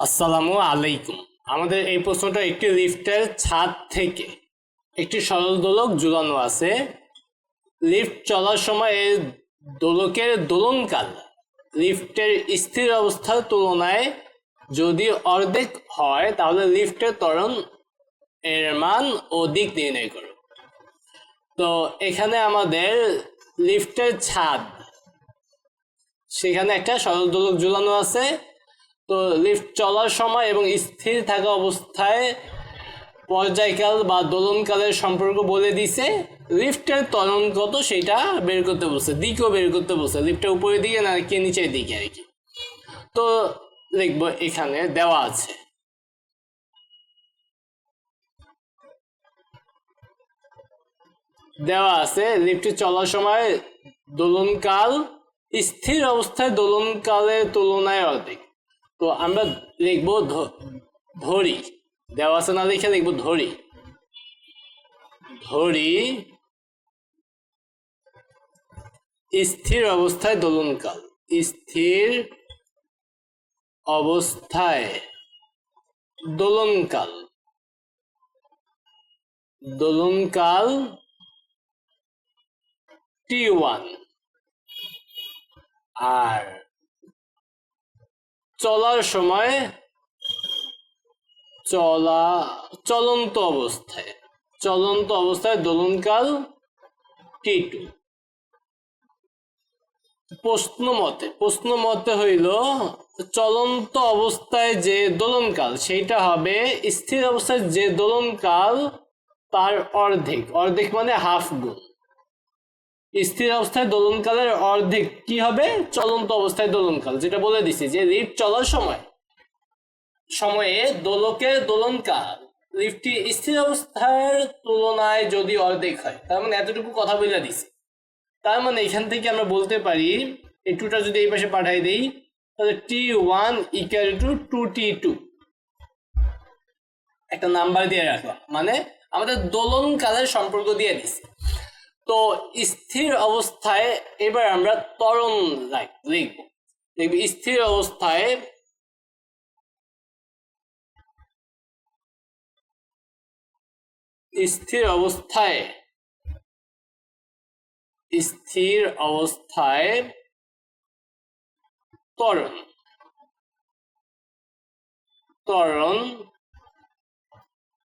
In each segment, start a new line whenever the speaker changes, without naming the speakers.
আসসালামু আলাইকুম। আমাদের এই প্রশ্নটা একটি লিফটের ছাদ থেকে একটি সরল দোলক ঝুলানো আছে। লিফট চলার সময় এই দোলকের দোলনকাল লিফটের স্থির অবস্থার তুলনায় যদি অর্ধেক হয়, তাহলে লিফটের ত্বরণ এর মান ও দিক নির্ণয় করো। তো এখানে আমাদের লিফটের ছাদ, সেখানে একটা সরল দোলক ঝুলানো আছে। তো লিফট চলার সময় এবং স্থির থাকা অবস্থায় পর্যায়কাল বা দোলনকালের সম্পর্ক বলে দিছে। লিফটের ত্বরণ কত সেটা বের করতে বলছে, দিকও বের করতে বলছে। লিফটের উপরের দিকে না কি নিচের দিকে আর কি? তো লিখব এখানে দেওয়া আছে। দেওয়া আছে লিফটে চলার সময় দোলনকাল, স্থির অবস্থায় দোলনকালের তুলনায় অর্ধেক তো আমরা লিখব ধরি। দেওয়া আছে না লিখে লিখব ধরি। ধরি। স্থির অবস্থায় দোলনকাল। স্থির অবস্থায় দোলনকাল। দোলনকাল টি ওয়ান। আর চলার সময় চলা চলন্ত অবস্থায়। চলন্ত অবস্থায় দোলনকাল টি টু প্রশ্ন মতে প্রশ্ন মতে হইল, চলন্ত অবস্থায় যে দোলনকাল, সেইটা হবে স্থির অবস্থায় যে দোলনকাল তার অর্ধেক। অর্ধেক মানে হাফ গুণ। স্থির অবস্থায় দোলনকালের অর্ধেক কি হবে? চলন্ত অবস্থায় দোলনকাল, যেটা বলে দিছি যে লিফট চলার সময়। সময়ে দোলকের দোলনকাল, লিফটটি স্থির অবস্থার তুলনায় যদি অর্ধেক হয়, তার মানে এতটুকু কথা বলে দিছি। তার মানে এখান থেকে আমরা বলতে পারি, এই টুটা যদি এই পাশে পাঠাই দেই, তাহলে t one equal to two t two একটা নাম্বার দিয়ে রাখলাম মানে আমাদের দোলন কালের সম্পর্ক দিয়ে দিছে। তো স্থির অবস্থায় এবার আমরা তরণ লিখব। লিখব স্থির অবস্থায় স্থির অবস্থায় স্থির অবস্থায় ত্বরণ ত্বরণ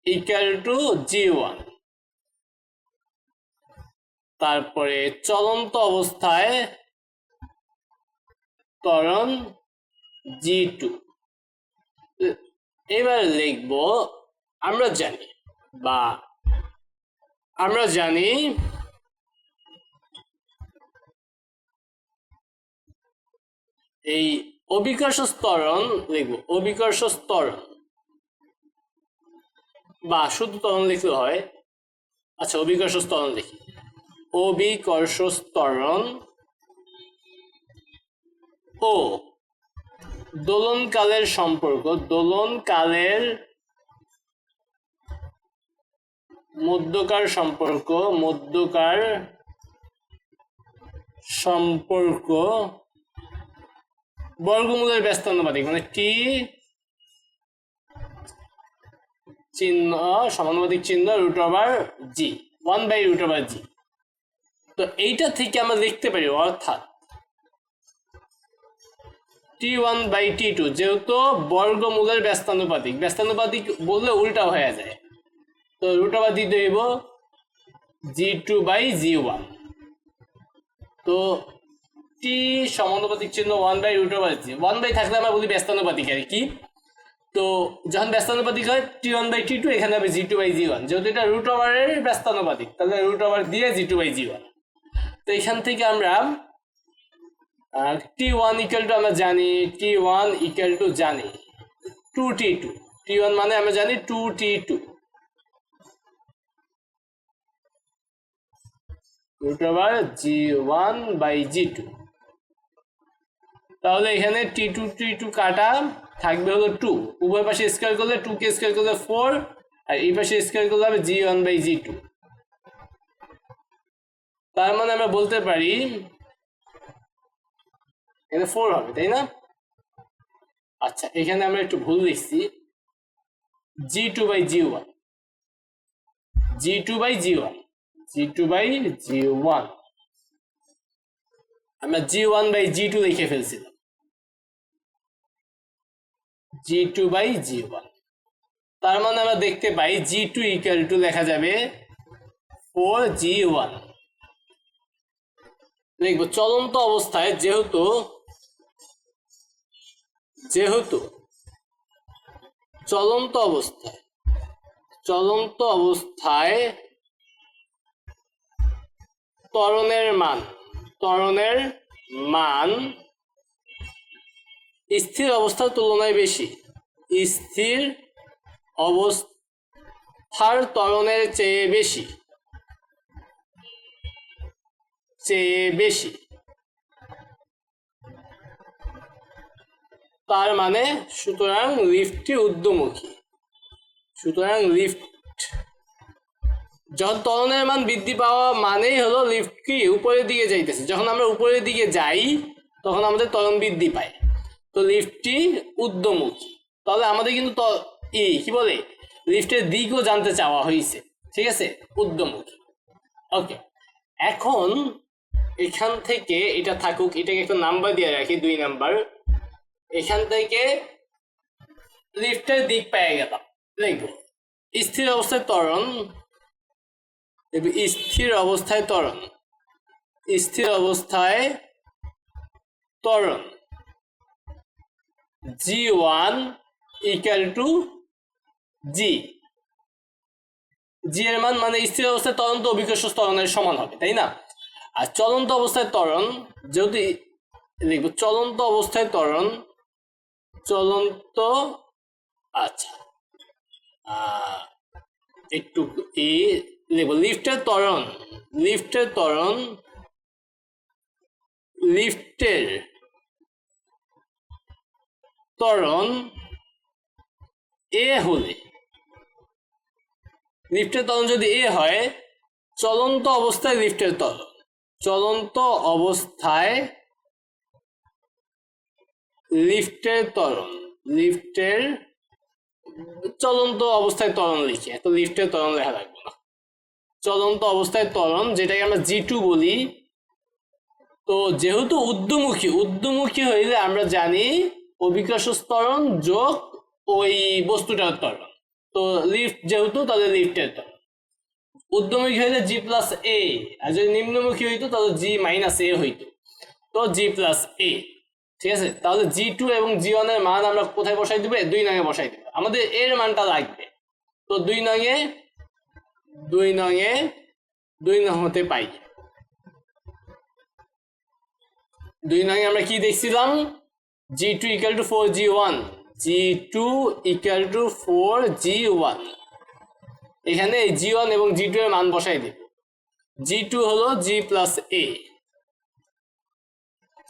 ইকুয়াল টু জি ওয়ান তারপরে চলন্ত অবস্থায় ত্বরণ জি টু এবার লিখব, আমরা জানি, বা আমরা জানি এই অবিকর্ষ স্তরণ লিখব অবিকর্ষ স্তরণ বা শুধু তরণ লিখলে হয়। আচ্ছা অবিকর্ষ স্তরণ লিখি। অবিকর্ষ স্তরণ ও দোলনকালের সম্পর্ক। দোলনকালের মধ্যকার সম্পর্ক মধ্যকার সম্পর্ক। বর্গমূলের ব্যস্তানুপাতিক মানে টি চিহ্ন, সমানুপাতিক চিহ্ন root over g one by root over g তো এইটা থেকে আমরা লিখতে পারি, অর্থাৎ t one by t two যেহেতু বর্গমূলের ব্যস্তানুপাতিক ব্যস্তানুপাতিক বললে উল্টা হয়ে যায়। তো রুট ওভার দিতে হইব g two by g one তো টি সমানুপাতিক চিহ্ন one by root over g one by থাকলে আমরা বলি ব্যস্তানুপাতিক আর কি। তো যখন ব্যস্তানুপাতিক হয় t one by t two এখানে হবে g two by g one যেহেতু এটা রুট ওভারের ব্যস্তানুপাতিক, তাহলে রুট ওভার দিয়ে g two by g one তো এখান থেকে আমরা টি ওয়ান ইকুয়াল টু আমরা জানি টি ওয়ান ইকুয়াল টু জানি two t two t one মানে আমরা জানি two t two root over g one by g two তাহলে এখানে টি টু টি টু কাটা থাকবে হলো টু উভয় পাশে স্কোয়ার করলে টু কে স্কোয়ার করলে ফোর আর এই পাশে স্কোয়ার করলে হবে g one by g two তার মানে আমরা বলতে পারি এখানে ফোর হবে, তাই না? আচ্ছা এখানে আমরা একটু ভুল লিখছি। G two by g one g two by g one g two by g one আমরা g one by g two লিখে ফেলছিলাম। G two by g one তার মানে আমরা দেখতে পাই জি টু ইকুয়াল টু লেখা যাবে ফোর জি ওয়ান লিখব চলন্ত অবস্থায় যেহেতু যেহেতু, চলন্ত অবস্থায় চলন্ত অবস্থায় ত্বরণের মান ত্বরণের মান স্থির অবস্থার তুলনায় বেশি। স্থির অবস্থার ত্বরণের চেয়ে বেশি। চেয়ে বেশি। তার মানে সুতরাং লিফটটি ঊর্ধ্বমুখী। সুতরাং লিফট যখন ত্বরণের মান বৃদ্ধি পাওয়া মানেই হলো লিফট কি উপরের দিকে যাইতেছে। যখন আমরা উপরের দিকে যাই, তখন আমাদের ত্বরণ বৃদ্ধি পায়। তো লিফটটি ঊর্ধ্বমুখী। তাহলে আমাদের কিন্তু ই, কি বলে? লিফটের দিকও জানতে চাওয়া হয়েছে ঠিক আছে? ঊর্ধ্বমুখী। ওকে এখন এখান থেকে এটা থাকুক, এটাকে একটা নাম্বার দিয়ে রাখি, দুই নাম্বার। এখান থেকে লিফটের দিক পেয়ে গেলাম লিখব স্থির অবস্থায় ত্বরণ স্থির অবস্থায় ত্বরণ, স্থির অবস্থায় ত্বরণ। G one equal to g g এর মান মানে স্থির অবস্থায় ত্বরণ তো অভিকর্ষ ত্বরণের সমান হবে, তাই না? আর চলন্ত অবস্থায় ত্বরণ, যদি লিখব চলন্ত অবস্থায় ত্বরণ, চলন্ত আচ্ছা একটু এ লিখব লিফটের ত্বরণ লিফটের ত্বরণ লিফটের ত্বরণ এ হলে, লিফটের ত্বরণ যদি এ হয়, চলন্ত অবস্থায় লিফটের ত্বরণ। চলন্ত অবস্থায় লিফটের ত্বরণ, লিফটের চলন্ত অবস্থায় ত্বরণ লিখি। এত লিফটের ত্বরণ লেখা লাগবে না। চলন্ত অবস্থায় ত্বরণ, যেটাকে আমরা জি টু বলি। তো যেহেতু ঊর্ধ্বমুখী ঊর্ধ্বমুখী হইলে আমরা জানি অভিকাশ ত্বরণ যোগ ওই বস্তুটার ত্বরণ। তো লিফট যেহেতু, তাহলে লিফটের ত্বরণ। ঊর্ধ্বমুখী হইলে জি প্লাস এ, আর যদি নিম্নমুখী হইতো, তাহলে জি মাইনাস এ হইতো। তো জি প্লাস এ, ঠিক আছে? তাহলে জি টু এবং জি ওয়ানের মান আমরা কোথায় বসাই দিব? দুই নঙে বসাই দিব। আমাদের এর মানটা লাগবে। তো দুই নঙে দুই নঙে দুই নং হতে পাই। দুই নঙে আমরা কি দেখছিলাম? G two equal to four g one, g two equal to four g one. এখানে জি ওয়ান এবং জি টু এর মান বসাই দিব। জি টু হলো জি প্লাস এ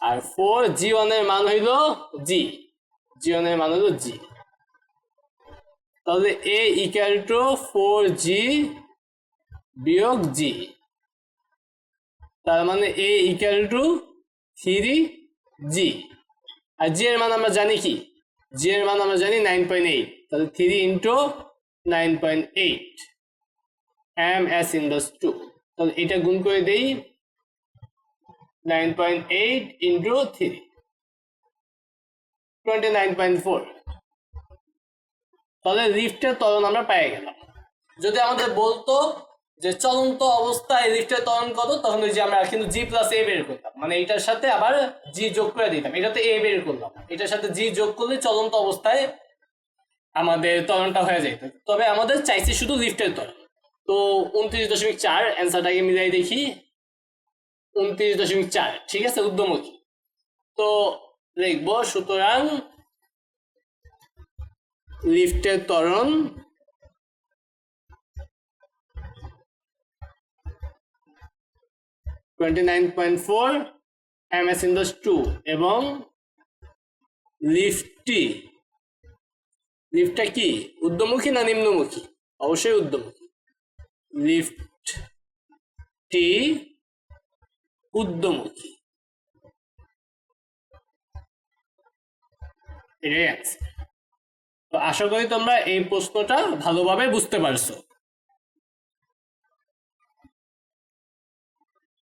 আর ফোর জি ওয়ানের মান হইল জি জি ওয়ানের মান হইল জি তাহলে a equal to four g বিয়োগ জি তার মানে a equal to three g আর জি এর মান আমরা জানি কি? জি এর মান আমরা জানি নাইন পয়েন্ট এইট তাহলে three into nine point eight m s index two তাহলে এটা গুণ করে দেই nine point eight into three twenty nine point four তাহলে লিফটের ত্বরণ আমরা পেয়ে গেলাম। যদি আমাদের বলতো যে চলন্ত অবস্থায় লিফটের ত্বরণ কত, তখন ওই যে আমরা কিন্তু জি প্লাস এ বের করতাম। মানে এটার সাথে আবার জি যোগ করে দিতাম। এটাতে এ বের করলাম। এটার সাথে জি যোগ করলে চলন্ত অবস্থায় আমাদের ত্বরণটা হয়ে যেত তবে আমাদের চাইছে শুধু লিফটের ত্বরণ। তো উনত্রিশ দশমিক চার অ্যান্সারটাকে মিলাই দেখি। উনত্রিশ দশমিক চার, ঠিক আছে উদ্যমুখী তো লিখব, সুতরাং লিফটের ত্বরণ twenty nine point four m s index two এবং লিফটটি লিফটটা কি? উদ্যমুখী না নিম্নমুখী? অবশ্যই উদ্যমুখী। লিফট টি উদ্যমুখী। এটাই আশা করি তোমরা এই প্রশ্নটা ভালোভাবে বুঝতে পারছ।